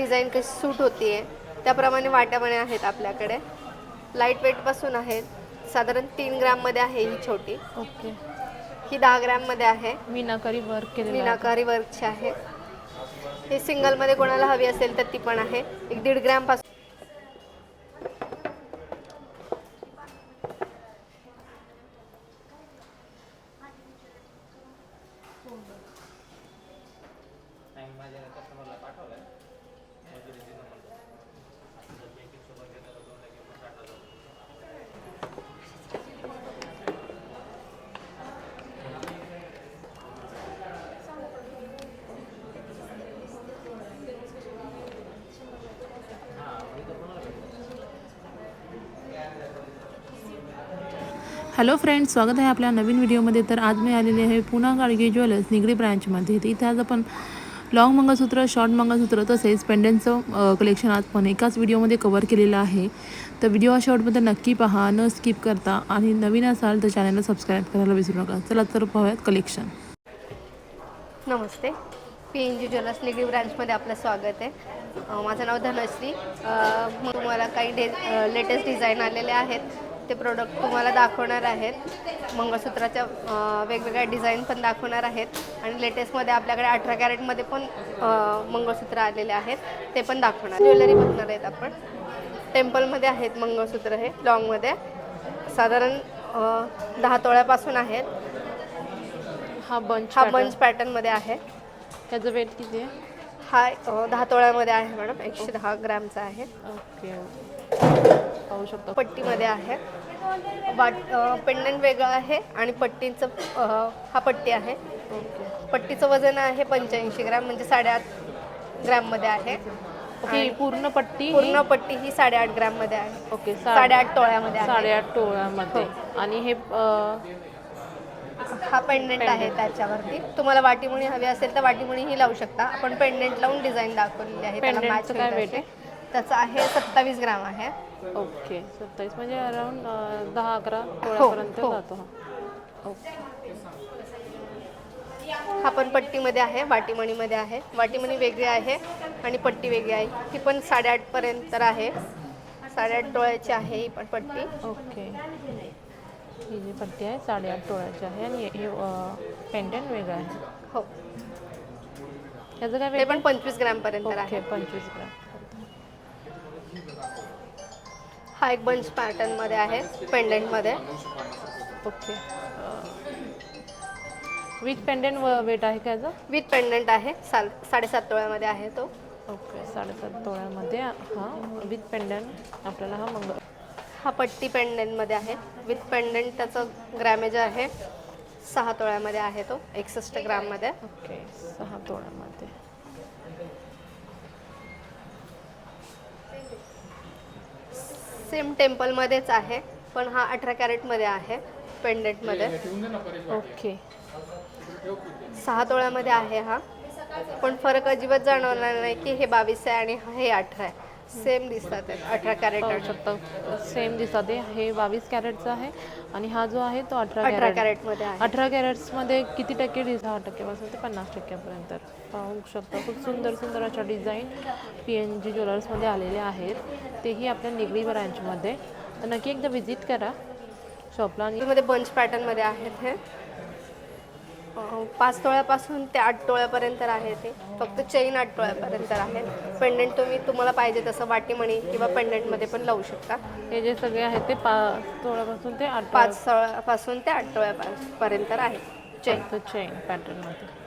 Design कशी सूट होतीये त्याप्रमाणे वाट्यापणे आहेत आपल्याकडे. लाइट वेटपासून आहेत. साधारण तीन ग्राममध्ये आहे ही छोटी. ओके. ही दहा ग्रॅममध्ये आहे. मीनाकारी वर्क केलेलं आहे. मीनाकारी वर्कची आहे. ही सिंगलमध्ये कोणाला हवी असेल तर ती पण आहे. एक दीड ग्रॅम हॅलो फ्रेंड्स स्वागत आहे आपल्या नवीन व्हिडिओमध्ये. तर आज मी आलेले आहे पुन्हा गाडगे ज्वेलर्स निगडी ब्रँचमध्ये तर इथे आज आपण लॉंग मंगळसूत्र शॉर्ट मंगळसूत्र तसेच पेंडंटचं कलेक्शन आज पण एकाच व्हिडिओमध्ये कवर केलेलं आहे. तर व्हिडिओ शेवटपर्यंत नक्की पहा न स्किप करता आणि नवीन असाल तर चॅनलला सबस्क्राईब करायला विसरू नका. चला तर पाहूयात कलेक्शन नमस्ते. P N G jewellers Nigdi ब्रँचमध्ये आपलं स्वागत आहे. माझं नाव धनश्री. मग तुम्हाला काही डे लेटेस्ट डिझाईन आलेले आहेत. ते प्रोडक्ट तुम्हाला दाखवणार आहेत. मंगळसूत्राच्या वेगवेगळ्या डिझाईन पण दाखवणार आहेत. आणि लेटेस्टमध्ये आपल्याकडे अठरा कॅरेटमध्ये पण मंगळसूत्र आलेले आहेत. ते पण दाखवणार. ज्वेलरी बघणार आहेत आपण. टेम्पलमध्ये आहेत मंगळसूत्र हे लॉंगमध्ये साधारण दहा तोळ्यापासून आहेत. हा बंच हा बंच पॅटर्नमध्ये आहे. त्याचं वेट किती आहे? हा दहा तोळ्यामध्ये आहे मॅडम. एकशे दहा ग्रॅमचा आहे. ओके. पाहू शकतो. पट्टीमध्ये आहे. वाट पेंडंट वेगळं आहे आणि पट्टीचं हा पट्टी आहे. ओके. पट्टीचं वजन आहे पंच्याऐंशी ग्रॅम म्हणजे साडेआठ ग्रॅममध्ये आहे. ओके पूर्ण पट्टी ही- पूर्ण पट्टी ही साडेआठ ग्रॅममध्ये आहे. ओके साडेआठ तोळ्यामध्ये आहे. साडेआठ टोळ्यामध्ये. आणि हे हा पेंडंट आहे त्याच्यावरती. तुम्हाला वाटीमुणी हवी असेल तर वाटीमुणी लावू शकता. आपण पेंडंट लावून डिझाईन दाखवलेली आहे. त्याला Pendant match चं काय अशी. त्याचं आहे सत्तावीस ग्राम आहे. ओके सत्तावीस म्हणजे अराउंड दहा अकरा तोळ्यापर्यंत हो. जातो हा. ओके. हा पण पट्टीमध्ये आहे वाटीमणीमध्ये आहे. वाटीमणी वेगळी आहे आणि पट्टी वेगळी आहे. ही पण साडेआठ पर्यंत आहे. साडेआठ डोळ्याची आहे ही पण पट्टी. ओके. ही जी पट्टी आहे साडेआठ तोळ्याची आहे आणि हे पेंडंट वेगळं आहे. हो. याचं काय ते पण पंचवीस ग्रॅम पर्यंत ओके आहे. पंचवीस ग्राम. हा एक बंच पॅटर्नमध्ये आहे पेंडंटमध्ये. ओके विथ पेंडंट वेट आहे का याचं? विथ पेंडंट आहे साल साडेसात तोळ्यामध्ये आहे तो. ओके साडेसात तोळ्यामध्ये हा विथ पेंडंट आपल्याला हा मंगळ हा पट्टी पेंडंटमध्ये आहे. विथ पेंडंट त्याचं ग्रॅमेज आहे सहा तोळ्यामध्ये आहे तो एकसष्ट ग्राममध्ये. ओके सहा तोळ्यामध्ये. सेम टेम्पलमध्येच आहे पण हा अठरा कॅरेटमध्ये आहे पेंडंटमध्ये ओके. सहा तोळ्यामध्ये आहे हा. पण फरक अजिबात जाणवणार नाही की हे बावीस आहे आणि हे अठरा आहे. सेम दिसतात अठरा कॅरेट शकता. सेम दिसतात हे. हे बावीस कॅरेटचा आहे आणि हा जो आहे तो अठरा अठरा कॅरेट. कॅरेटमध्ये अठरा कॅरेट्समध्ये किती टक्के दहा टक्क्यापासून ते पन्नास टक्क्यापर्यंत. पाहू शकता. खूप सुंदर सुंदर अशा डिझाईन पी एन जी ज्वेलर्समध्ये आलेले आहेत. तेही आपल्या निगडी ब्रँचमध्ये. तर नक्की एकदा व्हिजिट करा. शॉपला आणि मध्ये बंच पॅटर्नमध्ये आहेत हे. पाच तोळ्यापासून ते आठ तोळ्यापर्यंत आहे ते. फक्त चेन आठ तोळ्यापर्यंत आहे. पेंडंट तुम्ही तुम्हाला पाहिजे तसं वाटीमणी किंवा पेंडंटमध्ये पण लावू शकता. हे जे सगळे आहेत ते पाच तोळ्यापासून ते आठ पाच तोळ्यापासून ते आठ तोळ्यापर्यंत आहे. चेन. चेन पॅटर्नमध्ये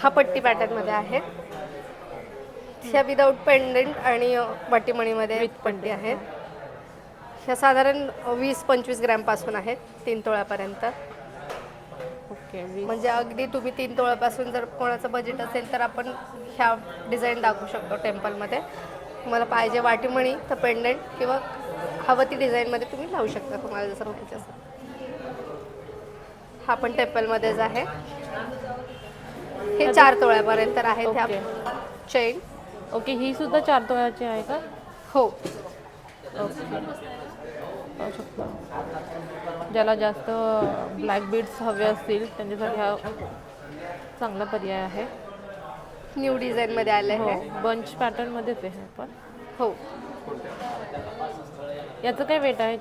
हा पट्टी पॅटर्नमध्ये आहे. ह्या विदाऊट पेंडंट आणि वाटीमणीमध्ये पट्टी आहेत. ह्या साधारण वीस पंचवीस ग्रॅमपासून आहेत तीन तोळ्यापर्यंत. ओके वीस म्हणजे अगदी तुम्ही तीन तोळ्यापासून जर कोणाचं बजेट असेल तर आपण ह्या डिझाईन दाखवू शकतो टेम्पलमध्ये तुम्हाला पाहिजे वाटीमणी तर पेंडंट किंवा हवं ती डिझाईनमध्ये तुम्ही लावू शकता. तुम्हाला जसं पाहिजे असं. हा पण टेम्पलमध्येच आहे. हे चार तोळ्यापर्यंत आहेत ह्या ओके. चेन ओके ही सुद्धा चार तोळ्याची आहे का? हो. ओके. पाहू शकता. ज्याला जास्त ब्लॅक बीड्स हवे असतील त्यांच्यासाठी हा चांगला पर्याय आहे. न्यू डिझाईनमध्ये आलं हो आहे बंच पॅटर्नमध्येच आहे पण. हो. याचं काय वेट आहे?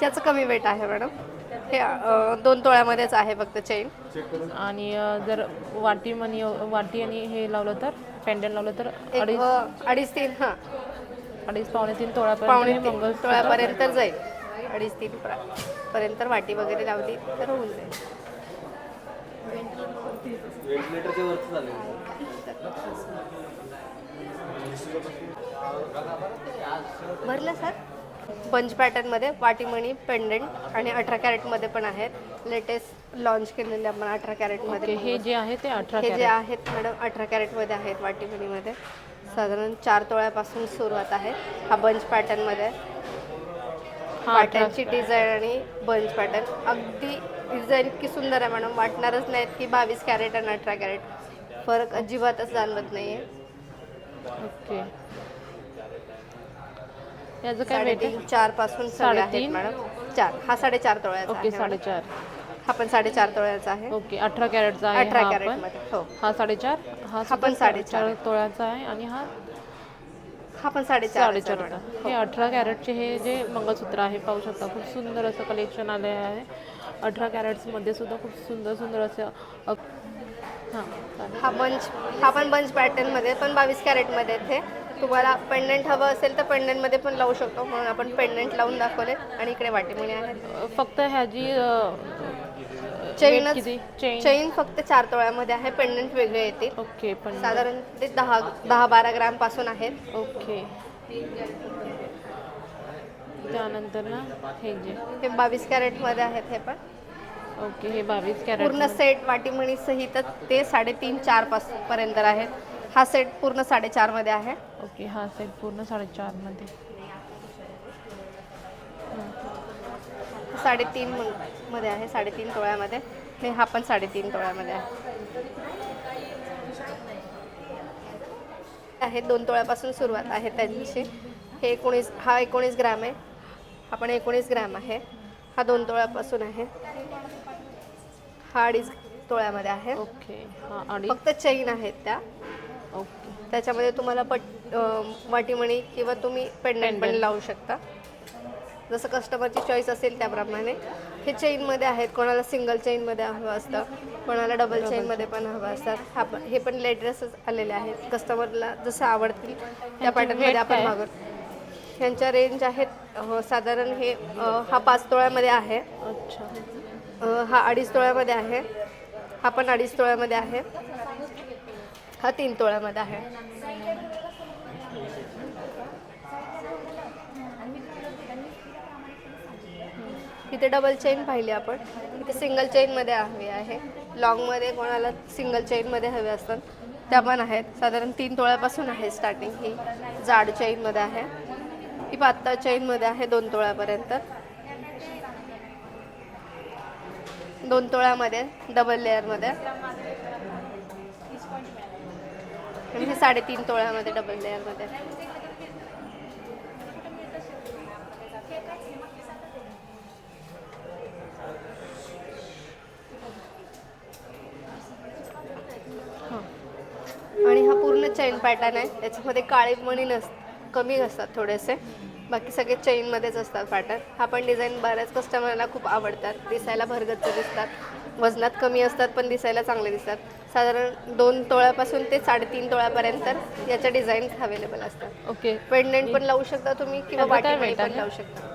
ह्याचं कमी वेट आहे मॅडम हे अ, दोन तोळ्यामध्येच आहे फक्त चेन आणि अ, जर वाटी मनी वाटी आणि हे लावलं तर पेंडल लावलं तर एक अडीच अ, अडीच तीन हां. अडीच पावणे तीन तोळापर्यंत पावणे हे तीन मंगळसूत्र तोळ्यापर्यंत जाईल. अडीच तीन प्र- पर्यंत वाटी वगैरे लावली तर होऊन जाईल. भरलं सर? पंच पॅटर्नमध्ये वाटीमणी पेंडंट आणि अठरा कॅरेटमध्ये पण आहेत. लेटेस्ट लॉन्च केलेले आपण अठरा ओके कॅरेटमध्ये हे जे आहे ते अठरा हे जे आहेत मॅडम अठरा कॅरेटमध्ये आहेत वाटीमणीमध्ये. साधारण चार तोळ्यापासून सुरुवात आहे हा बंच पॅटर्नमध्ये. पाट्यांची डिझाईन आणि बंच पॅटर्न अगदी डिझाईन इतकी सुंदर आहे मॅडम वाटणारच नाहीत की बावीस कॅरेट आणि अठरा कॅरेट. फरक अजिबातच जाणवत नाही आहे ओके. याचं काय साडेतीन चारपासून सगळे आहेत साडेतीन? मॅडम. चार. हा साडेचार तोळ्याचा ओके आहे मॅडम. साडेचार. हा पण साडेचार तोळ्याचा आहे. ओके अठरा कॅरेटचा आहे अठरा हा पण कॅरेटमध्ये हो. हा साडेचार हा हा पण. साडेचार तोळ्याचा आहे आणि हा हा पण साडेचार साडेचारचा हे अठरा कॅरेटचे हे जे मंगळसूत्र आहे पाहू शकता खूप सुंदर असं कलेक्शन आले आहे. अठरा कॅरेट्समध्ये सुद्धा खूप सुंदर सुंदर असं अ- हां चालेल. हा बंच हा पण बंच पॅटर्नमध्ये पण बावीस कॅरेटमध्ये आहेत हे तुम्हाला पेंडंट हवं असेल तर पेंडंटमध्ये पण लावू शकतो. म्हणून आपण पेंडंट लावून दाखवले आणि इकडे वाटीमणी आहेत अ, फक्त ह्याची किती? चेन चेन फक्त चार तोळ्यामध्ये आहे. पेंडंट वेगळे येतील ओके पण साधारण ते दहा दहा बारा ग्रामपासून आहेत. ओके त्यानंतर ना हे जे हे बावीस कॅरेटमध्ये आहेत हे पण. ओके हे बावीस कॅरेट पूर्ण सेट वाटीमणी सहित ते साडेतीन चार पास पर्यंत आहेत. हा सेट पूर्ण साडेचारमध्ये आहे. ओके हा सेट पूर्ण साडेचारमध्ये साडेतीन म- मध्ये आहे साडेतीन तोळ्यामध्ये. आणि हा पण साडेतीन तोळ्यामध्ये आहे. आहे दोन तोळ्यापासून सुरुवात आहे त्यांची. हे एकोणीस हा एकोणीस ग्रॅम आहे. हा पण एकोणीस ग्रॅम आहे. हा दोन तोळ्यापासून आहे. हा अडीच तोळ्यामध्ये आहे. ओके हा फक्त चैन आहेत त्या. ओके. त्याच्यामध्ये तुम्हाला पट वाटीमणी किंवा तुम्ही पेंडंट पण. लावू शकता. जसं कस्टमरची चॉईस असेल त्याप्रमाणे. हे चेनमध्ये आहेत. कोणाला सिंगल चेनमध्ये हवं असतं कोणाला डबल चेनमध्ये पण हवं असतात हा पण हे पण लेटेस्टच आलेले आहेत. कस्टमरला जसं आवडतील त्या पॅटर्नमध्ये आपण काय? मागवतो ह्यांच्या रेंज आहेत. साधारण हे हा पाच तोळ्यामध्ये आहे. अच्छा. हा अडीच तोळ्यामध्ये आहे. हा पण अडीच तोळ्यामध्ये आहे. हा तीन तोळ्यामध्ये आहे. इथे डबल चेन पाहिली आपण. इथे सिंगल चेनमध्ये हवी आहे. लॉंगमध्ये कोणाला सिंगल चेनमध्ये हवे असतात त्या पण आहेत. साधारण तीन तोळ्यापासून आहे स्टार्टिंग ही. जाड चेनमध्ये आहे. ही पातळ चेनमध्ये आहे दोन तोळ्यापर्यंत. दोन तोळ्यामध्ये डबल लेअरमध्ये आणि हे साडेतीन तोळ्यामध्ये डबल लेअरमध्ये आणि हा पूर्ण चैन पॅटर्न आहे. त्याच्यामध्ये काळे मणी नस कमी असतात थोडेसे. बाकी सगळे चैनमध्येच असतात पॅटर्न हा पण डिझाईन बऱ्याच कस्टमरला खूप आवडतात. दिसायला भरगच्च दिसतात. वजनात कमी असतात पण दिसायला चांगले दिसतात. साधारण दोन तोळ्यापासून ते साडेतीन तोळ्यापर्यंत याच्या डिझाईन्स अवेलेबल असतात. ओके. पेंडेंट पण लावू शकता तुम्ही किंवा weight पण? लावू शकता.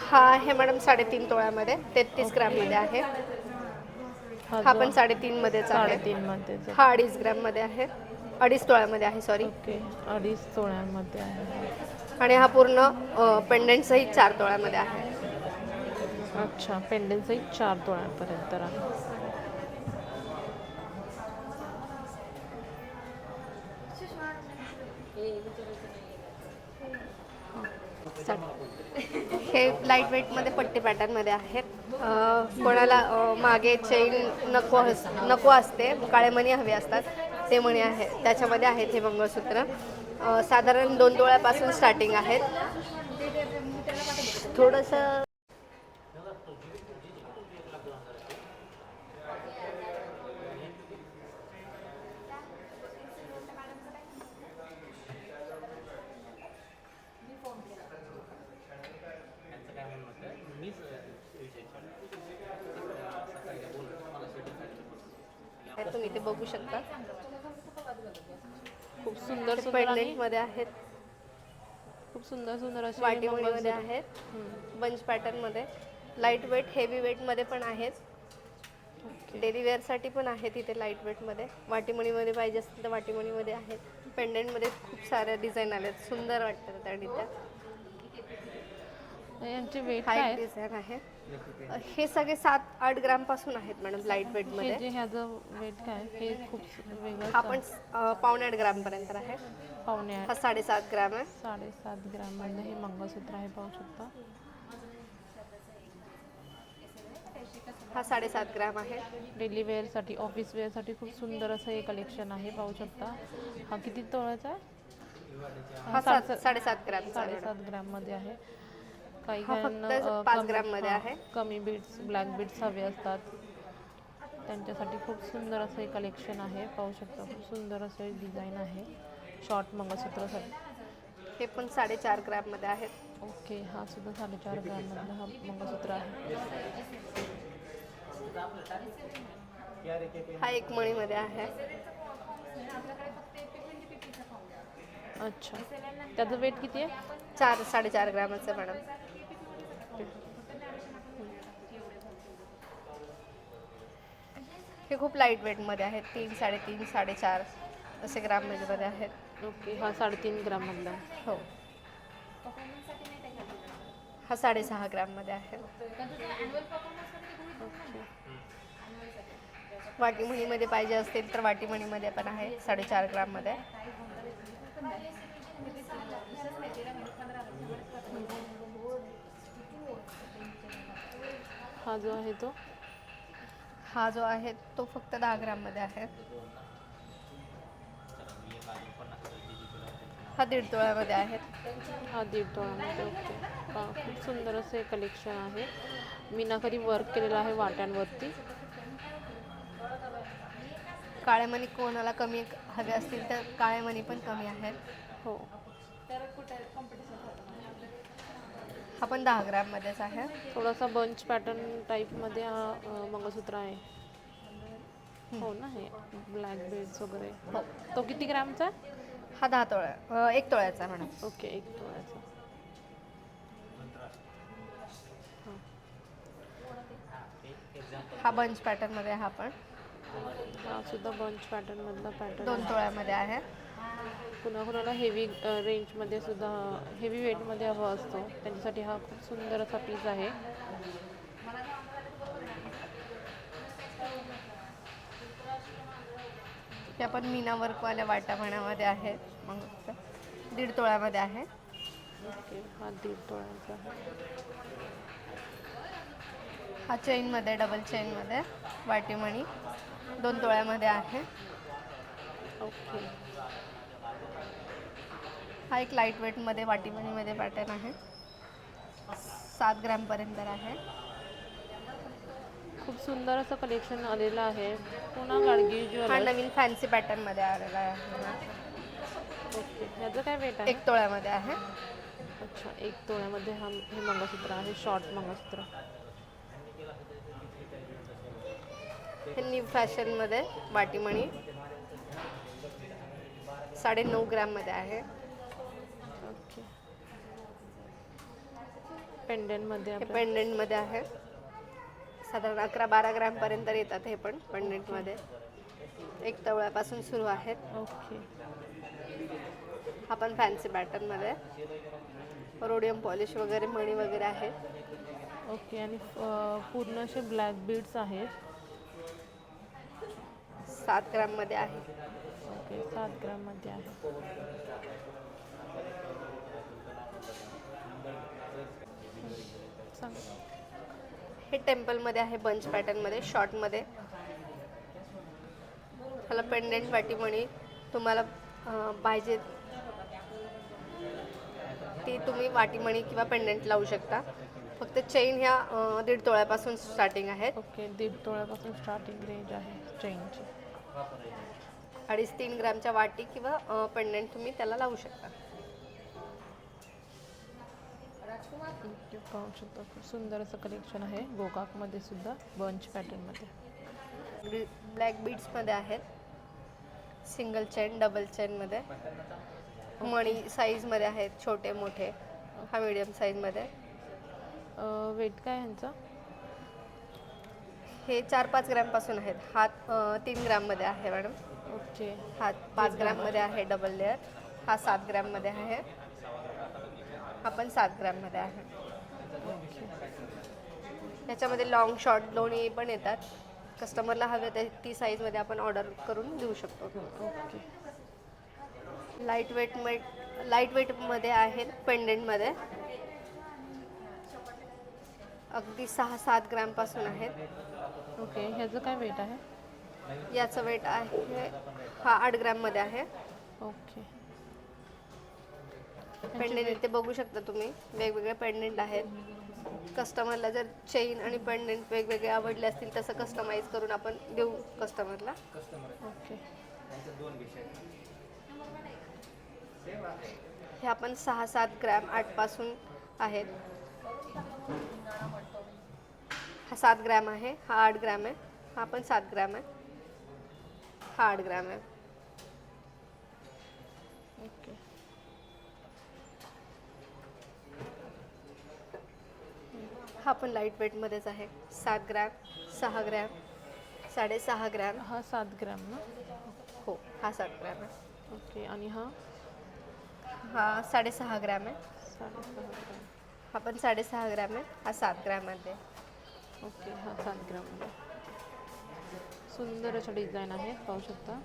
हा आहे मॅडम साडेतीन तोळ्यामध्ये. तेहतीस ग्राममध्ये आहे. हा पण साडेतीन मध्येच साडेतीन मध्ये हा अडीच ग्रॅममध्ये आहे. अडीच तोळ्यामध्ये आहे सॉरी ओके. अडीच तोळ्यांमध्ये आहे. आणि हा पूर्ण पेंडंट सहित चार तोळ्यामध्ये आहे. अच्छा पेंडन्सही चार तोळ्यांपर्यंत आहे हे लाइट वेटमध्ये पट्टी पॅटर्नमध्ये आहेत. कोणाला मागे चेन नको अस नको असते काळे मणी हवे असतात ते मणी आहे त्याच्यामध्ये आहेत हे मंगळसूत्र. साधारण दोन तोळ्यापासून स्टार्टिंग आहेत. थोडंसं तुम्ही ते बघू शकता. खूप सुंदर पेंडेंटमध्ये आहेत. खूप सुंदर सुंदर असे मंगळसूत्र. आहेत. बंच पॅटर्नमध्ये. लाइट वेट हेवी वेटमध्ये पण आहेत. डेली वेअरसाठी पण आहेत इथे लाइट वेटमध्ये. वाटीमणीमध्ये पाहिजे असतील तर वाटीमणीमध्ये आहेत. पेंडेंटमध्ये खूप साऱ्या डिझाईन आल्यात सुंदर वाटतात त्या यांचे वेट हा एक आहे? डिझाईन आहे. हे सगळे सात आठ ग्रामपासून आहेत मॅडम लाइट वेट हे मध्ये. जे ह्याचं वेट काय आहे? हे खूप वेगळं हा पण अं, पावणे आठ ग्राम पर्यंत आहे. पावणे आठ. हा साडेसात ग्राम आहे. साडेसात ग्राममध्ये हे मंगळसूत्र आहे पाहू शकता. हा साडेसात ग्राम आहे. डेली वेअरसाठी ऑफिस वेअरसाठी खूप सुंदर असं हे कलेक्शन आहे पाहू शकता. हा किती तोळ्याचा आहे? हा सात साडेसात ग्राम साडेसात ग्राममध्ये आहे. काही हा अ, पाच कमी- ग्राममध्ये हा, आहे. कमी बीट्स ब्लॅक बीट्स हवे असतात. त्यांच्यासाठी खूप सुंदर असं हे कलेक्शन आहे. पाहू शकता खूप सुंदर असं डिझाईन आहे. शॉर्ट मंगळसूत्रासाठी. हे पण साडेचार ग्राममध्ये आहेत. ओके हा सुद्धा साडेचार ग्राममधला हा मंगळसूत्र आहे. हा एक मणीमध्ये आहे. अच्छा. त्याचं वेट किती आहे? चार साडेचार ग्रामाचं मॅडम. हे खूप लाइट वेटमध्ये आहेत. तीन साडेतीन साडेचार असे ग्राममध्ये आहेत. ओके हा साडेतीन ग्राममधला. हो. हा साडेसहा ग्राममध्ये आहे. ओके. वाटीमणीमध्ये पाहिजे असतील तर वाटीमणीमध्ये पण आहे साडेचार ग्राममध्ये. हा जो आहे तो. हा जो आहे तो फक्त दहा ग्राममध्ये आहे. हा दीड तोळ्यामध्ये आहे. हा दीड तोळ्यामध्ये ओके. हा खूप सुंदर असं हे कलेक्शन आहे. मीनाकरी वर्क केलेलं आहे वाट्यांवरती. काळे मणी कोणाला कमी हवे असतील तर काळे मणी पण कमी आहेत हो. हा पण दहा ग्राम मध्येच आहे. थोडासा बंच पॅटर्न टाईपमध्ये हा अ, मंगळसूत्र आहे. हो ना हे ब्लॅक बेड्स वगैरे. हो. तो किती ग्रामचा? आहे? हा दहा तोळ्या अं, एक तोळ्याचा आहे मॅडम ओके एक तोळ्याचा. हा. बंच पॅटर्नमध्ये आहे हा पण. हा सुद्धा बंच पॅटर्न मधला पॅटर्न दोन तोळ्यामध्ये आहे. कुणा कुणाला हेवी रेंजमध्ये सुद्धा हेवी वेटमध्ये हवा असतो. त्यांच्यासाठी हा खूप सुंदर असा पीस आहे. त्या पण मीना वर्कवाल्या वाटापणामध्ये आहेत. मग दीड तोळ्यामध्ये आहे. ओके हा दीड तोळ्याचा आहे. हा चेनमध्ये डबल चेनमध्ये वाटीमणी दोन तोळ्यामध्ये आहे. ओके. हा एक लाइट वेटमध्ये वाटीमणीमध्ये पॅटर्न आहे. सात ग्रॅमपर्यंत आहे. खूप सुंदर असं कलेक्शन आलेलं आहे. पुन्हा गाडगी हा ज्वेलर्स नवीन फॅन्सी पॅटर्नमध्ये आलेला आहे ओके. ह्याचं काय वेट आहे? एक तोळ्यामध्ये आहे. अच्छा एक तोळ्यामध्ये हा हे मंगळसूत्र आहे शॉर्ट मंगळसूत्र. हे न्यू फॅशनमध्ये वाटीमणी. साडे नऊ ग्रॅममध्ये आहे ओके पेंडेंटमध्ये पेंडेंटमध्ये आहे. साधारण अकरा बारा ग्रॅमपर्यंत येतात हे पण पेंडेंटमध्ये एक तवळ्यापासून सुरू आहेत. ओके. हा पण फॅन्सी पॅटर्नमध्ये रोडियम पॉलिश वगैरे मणी वगैरे आहेत ओके आणि पूर्ण असे ब्लॅक बीड्स आहेत. सात ग्रॅममध्ये आहे. ओके सात ग्राममध्ये आहे. सांग. हे टेम्पलमध्ये आहे बंच पॅटर्नमध्ये शॉर्टमध्ये ह्याला पेंडेंट वाटीमणी तुम्हाला अं, पाहिजे ती तुम्ही वाटीमणी किंवा पेंडेंट लावू शकता. फक्त चेन ह्या दीड तोळ्यापासून स्टार्टिंग आहेत. ओके दीड तोळ्यापासून स्टार्टिंग रेंज आहे चेनची अडीच तीन ग्रामच्या वाटी किंवा पेंडेंट तुम्ही त्याला लावू शकता. ओके पाहू शकता खूप सुंदर असं कलेक्शन आहे. गोकाकमध्ये सुद्धा बंच पॅटर्नमध्ये ब्लॅक बीड्समध्ये आहेत. सिंगल चेन डबल चेनमध्ये मणी साईजमध्ये आहेत छोटे मोठे. हा मीडियम साईजमध्ये वेट काय ह्यांचा? हे चार पाच ग्रॅमपासून आहेत. हा अ, तीन ग्रॅममध्ये आहे मॅडम. ओके. हा पाच ग्रॅममध्ये आहे डबल लेअर हा सात ग्रॅममध्ये आहे. हा पण सात ग्रॅममध्ये आहे. याच्यामध्ये लॉंग शॉर्ट दोन्ही पण येतात. कस्टमरला हवे ते ती साईजमध्ये आपण ऑर्डर करून देऊ शकतो. Okay light weight matte light वेटमध्ये आहेत पेंडेंटमध्ये अगदी सहा सात ग्रॅमपासून आहेत. ओके ह्याचं काय वेट आहे? याचं वेट आहे हा आठ ग्रॅममध्ये आहे. ओके. पेंडेंट ते बघू शकता तुम्ही. वेगवेगळे पेंडेंट आहेत. कस्टमरला जर चेन आणि पेंडेंट वेगवेगळे आवडले असतील तसं कस्टमाइज करून आपण देऊ कस्टमरला ओके. हे आपण सहा सात ग्रॅम आठपासून आहेत. हा सात ग्रॅम आहे. हा आठ ग्रॅम आहे. हा पण सात ग्रॅम आहे. हा आठ ग्रॅम आहे. हा पण लाइट वेटमध्येच आहे. सात ग्रॅम सहा ग्रॅम साडेसहा ग्रॅम हा सात ग्रॅम ना? हो हा सात ग्रॅम आहे. ओके आणि हा? हा साडेसहा ग्रॅम आहे. साडेसहा ग्रॅम हा पण साडेसहा ग्रॅम आहे. हा सात ग्रॅममध्ये ओके हा सात ग्रॅममध्ये सुंदर असं डिझाईन आहे पाहू शकता.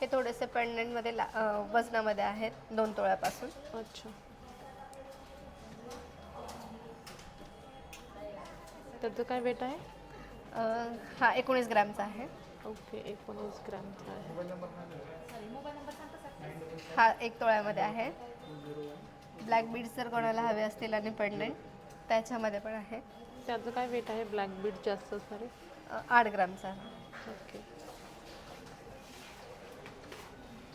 हे थोडेसे पेंडंटमध्ये ला अं, वजनामध्ये आहेत दोन तोळ्यापासून. अच्छा. त्याचं काय वेट आहे? हा एकोणीस ग्रॅमचा आहे. ओके एकोणीस ग्रॅमचा आहे. हा एक तोळ्यामध्ये आहे. ब्लॅक बीड्स जर कोणाला हवे असतील आणि पेंडंट त्याच्यामध्ये पण आहे. त्याचं काय वेट आहे? ब्लॅक बीट जास्त असणार आठ ग्रॅमचा ओके.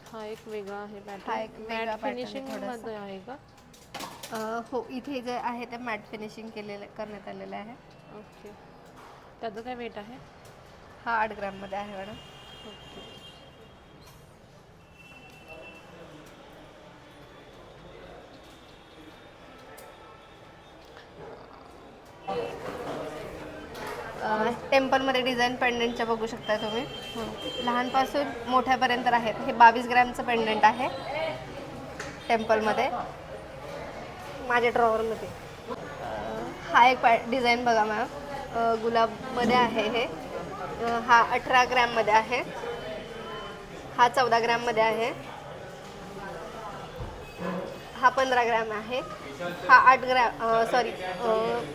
हा एक वेगळा आहे हा एक वेगळा मॅट आहे फिनिशिंग आहे का? अं, हो इथे जे आहे ते मॅट फिनिशिंग केलेलं करण्यात आलेलं आहे. ओके. त्याचं काय वेट आहे? हा आठ ग्रॅममध्ये आहे मॅडम. ओके. टेम्पलमध्ये डिझाईन पेंडंटच्या बघू शकता तुम्ही. लहानपासून मोठ्यापर्यंत आहेत. हे बावीस ग्रॅमचं पेंडंट आहे. टेम्पलमध्ये माझ्या ड्रॉवरमध्ये हा एक पॅ डिझाईन बघा मॅम. गुलाबमध्ये आहे हे. हा अठरा ग्रॅममध्ये आहे. हा चौदा ग्रॅममध्ये आहे. हा पंधरा ग्रॅम आहे. हा आठ ग्रॅम सॉरी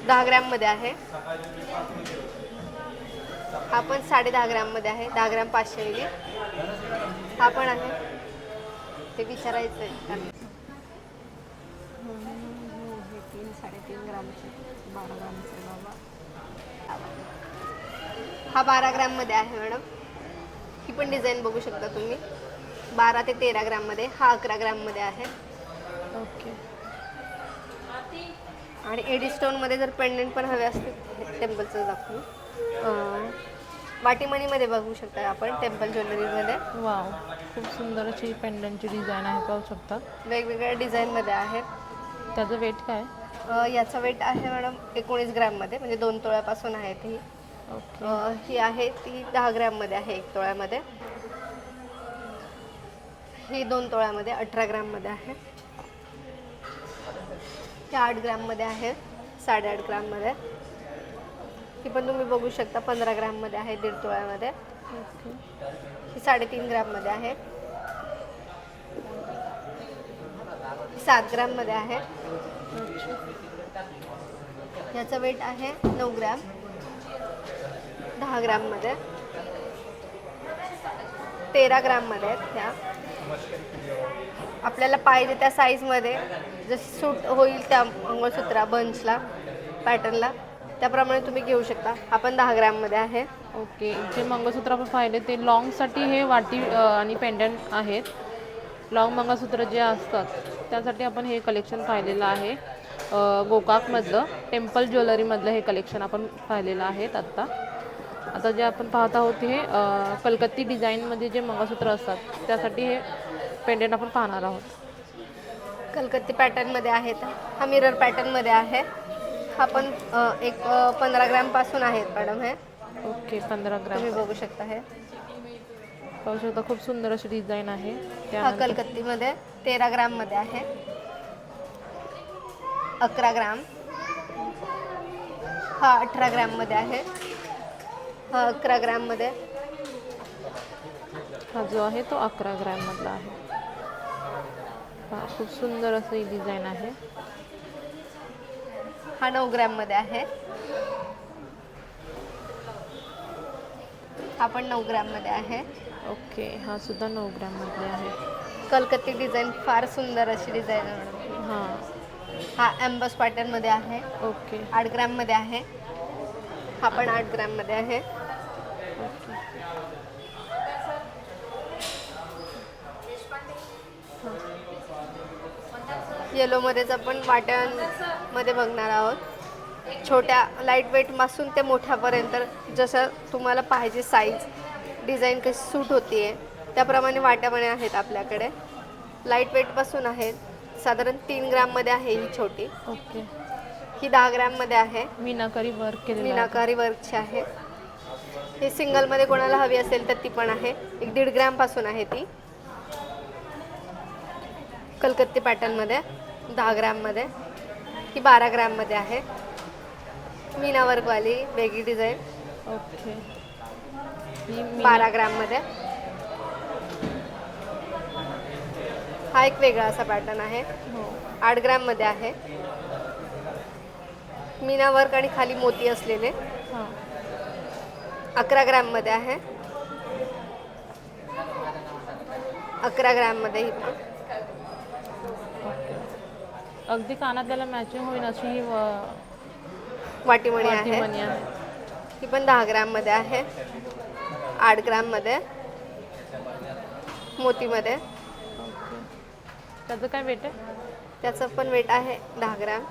दहा ग्रॅममध्ये आहे. हा पण साडे दहा ग्रॅममध्ये आहे. दहा ग्रॅम पाचशे मिली. हा पण आहे. ते विचारायचं आहे हे तीन साडेतीन ग्रामचे बारा ग्रामचे बाबा. हा बारा ग्रॅममध्ये आहे मॅडम. ही पण डिझाईन बघू शकता तुम्ही. बारा ते तेरा ग्रॅममध्ये. हा अकरा ग्रॅममध्ये आहे. ओके. आणि एडी स्टोनमध्ये जर पेंडंट पण हवे असतील टेम्पलचं दाखवून अं, वाटीमणीमध्ये बघू शकता आपण टेम्पल ज्वेलरीमध्ये. वाव. खूप सुंदर अशी पेंडंटची डिझाईन आहे पाहू शकता. वेगवेगळ्या डिझाईनमध्ये आहेत त्याचं वेट काय? अं, याचा वेट आहे मॅडम एकोणीस ग्रॅममध्ये म्हणजे दोन तोळ्यापासून आहे ती. ओके. अं, ही आहे ती दहा ग्रॅममध्ये आहे एक तोळ्यामध्ये. ही दोन तोळ्यामध्ये अठरा ग्रॅममध्ये आहे. ही आठ ग्रॅममध्ये आहे साडेआठ ग्रॅममध्ये. ही पण तुम्ही बघू शकता पंधरा ग्रॅममध्ये आहे दीड तोळ्यामध्ये. ओके. ही साडेतीन ग्रॅममध्ये आहे. ही सात ग्रॅममध्ये आहे. ह्याचं वेट आहे नऊ ग्रॅम. दहा ग्रॅममध्ये. तेरा ग्रॅममध्ये आहेत ह्या. आपल्याला पाहिजे त्या साईजमध्ये जशी सूट होईल त्या मंगळसूत्रा बंचला पॅटर्नला त्याप्रमाणे तुम्ही घेऊ शकता. आपण दहा ग्रॅममध्ये आहे. ओके जे मंगळसूत्र आपण पाहिले ते लॉंगसाठी हे वाटी आणि पेंडंट आहेत. लॉंग मंगळसूत्र जे असतात त्यासाठी आपण हे कलेक्शन पाहिलेलं आहे. गोकाकमधलं टेम्पल ज्वेलरीमधलं हे कलेक्शन आपण पाहिलेलं आहेत आत्ता. आता जे आपण पाहत आहोत हे कलकत्ती डिझाईनमध्ये जे मंगळसूत्र असतात त्यासाठी हे पेंडेंट आपण पाहणार आहोत. कलकत्ती पॅटर्नमध्ये आहेत हा मिरर पॅटर्नमध्ये आहे. हा पण एक पंधरा ग्रॅमपासून आहेत मॅडम हे. ओके पंधरा ग्रॅम. तुम्ही बघू शकता हे. पाहू शकता खूप सुंदर अशी डिझाईन आहे. हा त्यानंतर कलकत्तीमध्ये तेरा ग्राममध्ये आहे. अकरा ग्राम. हा अठरा ग्राममध्ये आहे. हा अकरा ग्राममध्ये. हा जो आहे तो अकरा ग्रॅममधला आहे. हा खूप सुंदर असं ही डिझाईन आहे. हा नऊ ग्रॅममध्ये आहे. हा पण नऊ ग्रॅममध्ये आहे. ओके हा सुद्धा नऊ ग्रॅममधले आहे. कलकत्ती डिझाईन फार सुंदर अशी डिझाईन आहे मॅडम. हां. हा एम्बस पॅटर्नमध्ये आहे. ओके. आठ ग्रॅममध्ये आहे. हा पण आठ ग्रॅममध्ये आहे. ओके येलोमध्येच आपण वाट्यांमध्ये बघणार आहोत. छोट्या लाइट वेटपासून ते मोठ्यापर्यंत जसं तुम्हाला पाहिजे साईज डिझाईन कशी सूट होती आहे त्याप्रमाणे वाट्यापणे आहेत आपल्याकडे. लाइट वेटपासून आहेत. साधारण तीन ग्राममध्ये आहे ही छोटी. ओके. ही दहा ग्रॅममध्ये आहे. मीनाकारी वर्क केलेलं. मीनाकारी वर्कची आहे. ही सिंगलमध्ये कोणाला हवी असेल तर ती पण आहे. एक दीड ग्रॅमपासून आहे ती. कलकत्ती पॅटर्नमध्ये दहा ग्रॅममध्ये ही बारा ग्रॅममध्ये आहे. मीना वर्कवाली वेगळी डिझाईन ओके. बारा ग्रॅममध्ये. हा एक वेगळा असा पॅटर्न आहे. हो. आठ ग्रॅममध्ये आहे. मीना वर्क आणि खाली मोती असलेले. अकरा ग्रॅममध्ये आहे. अकरा ग्रॅममध्ये ही पण. अगदी कानातल्याला मॅचिंग होईल अशी ही वाटीमणी आहे. ही पण दहा ग्रॅममध्ये आहे. आठ ग्रॅममध्ये मोतीमध्ये. त्याचं काय वेट आहे? त्याचं पण वेट आहे दहा ग्रॅम.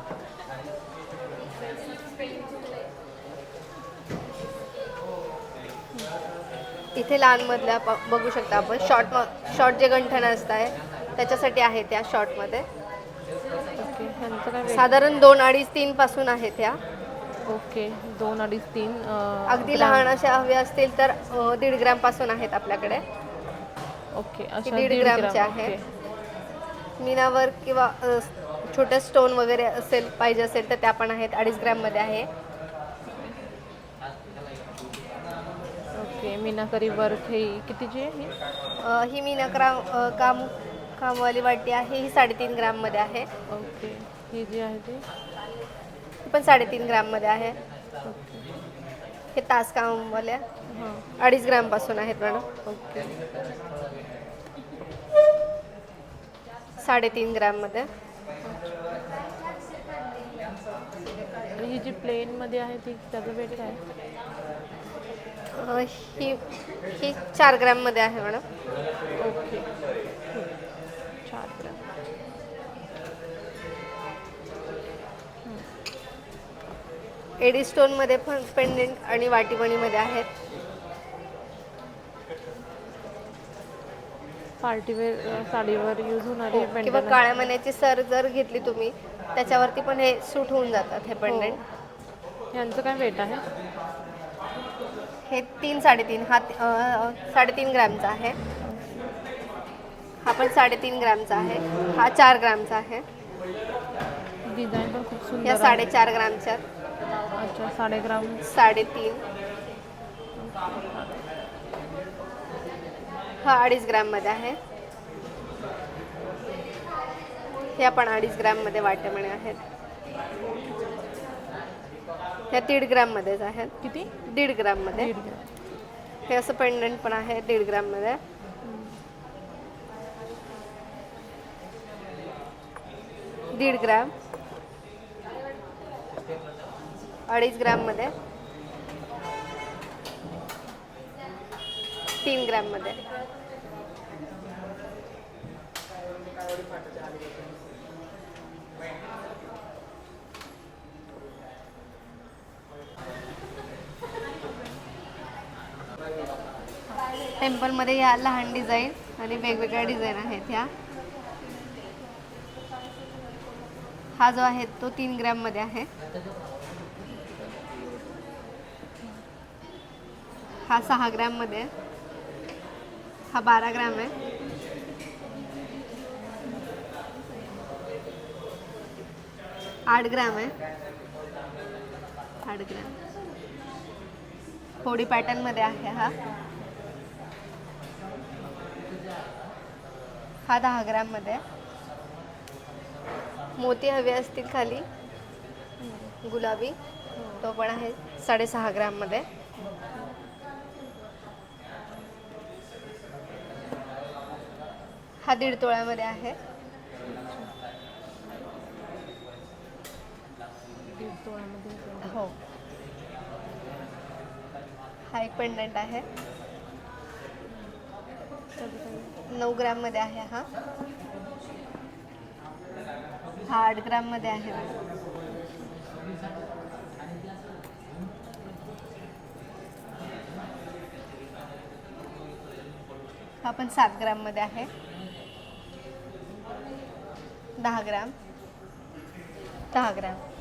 इथे लहानमधल्या प- बघू शकता आपण. शॉर्ट शॉर्ट जे गंठण असत आहे त्याच्यासाठी आहे त्या शॉर्टमध्ये ओके ह्यांचं काय वेट साधारण दोन अडीच तीन पासून आहे त्या ओके दोन अडीच तीन अं, अगदी ग्रॅम. लहान अशा हव्या असतील तर अ, दीड ग्रॅमपासून आहेत आपल्याकडे. ओके अशा दीड दीड ग्रॅमची ग्रॅम आहे. ओके. मीनावर किंवा अ, छोटे स्टोन वगैरे असेल पाहिजे असेल तर त्या पण आहेत अडीच ग्रॅममध्ये आहे. ओके मीनाकारी वर्क हे कितीची आहे ही? अ, ही मीनाकरा अ, काम कामवाली वाटी आहे ही साडेतीन ग्राममध्ये आहे. ओके ही जी आहे ती? पण साडेतीन ग्राममध्ये आहे. हे तास कामवाल्या हां. अडीच ग्रामपासून आहेत मॅडम. ओके. साडेतीन ग्राममध्ये ही जी प्लेनमध्ये आहे ती त्याचं वेट काय? अ, ही ही चार ग्राममध्ये आहे मॅडम. ओके. एडी स्टोनमध्ये पण पेंडेंट आणि वाटीमणीमध्ये आहेत. पार्टीवेअर साडीवर यूज होणारी हो, किंवा काळ्या मण्याची सर जर घेतली तुम्ही त्याच्यावरती पण हे सूट होऊन जातात हे पेंडेंट यांचं काय वेट आहे? हे तीन साडेतीन. हा ती- अ, साडेतीन ग्रॅमचा आहे. हा पण साडेतीन ग्रॅमचा आहे. हा चार ग्रॅमचा आहे. डिझाईन पण खूप सुंदर या आहे. साडेचार ग्रॅमच्या अच्छा साडे ग्राम साडेतीन. हा अडीच ग्रॅममध्ये आहे. ह्या पण अडीच ग्रॅममध्ये वाटेमणे आहेत. ह्या दीड ग्रॅममध्येच आहेत. किती? दीड ग्रॅममध्ये. हे असं पेंडंट पण आहे दीड ग्रॅममध्ये. दीड ग्रॅम. अडीच ग्रॅममध्ये. तीन ग्रॅममध्ये. टेम्पलमध्ये या लहान डिझाईन आणि वेगवेगळ्या डिझाईन आहेत ह्या हा जो आहे तो तीन ग्रॅममध्ये आहे. हा सहा ग्रॅममध्ये आहे. हा बारा ग्रॅम आहे. आठ ग्रॅम आहे. आठ ग्रॅम. होडी पॅटर्नमध्ये आहे हा. हा दहा ग्रॅममध्ये मोती हवे असतील खाली. गुलाबी. तो पण आहे साडेसहा ग्रॅममध्ये हा दीड तोळ्यामध्ये आहे. हो. हा एक पेंडंट आहे. नऊ ग्रॅममध्ये आहे हा. हा आठ ग्रॅममध्ये आहे हा पण सात ग्रॅममध्ये आहे. दहा ग्रॅम. दहा ग्रॅम.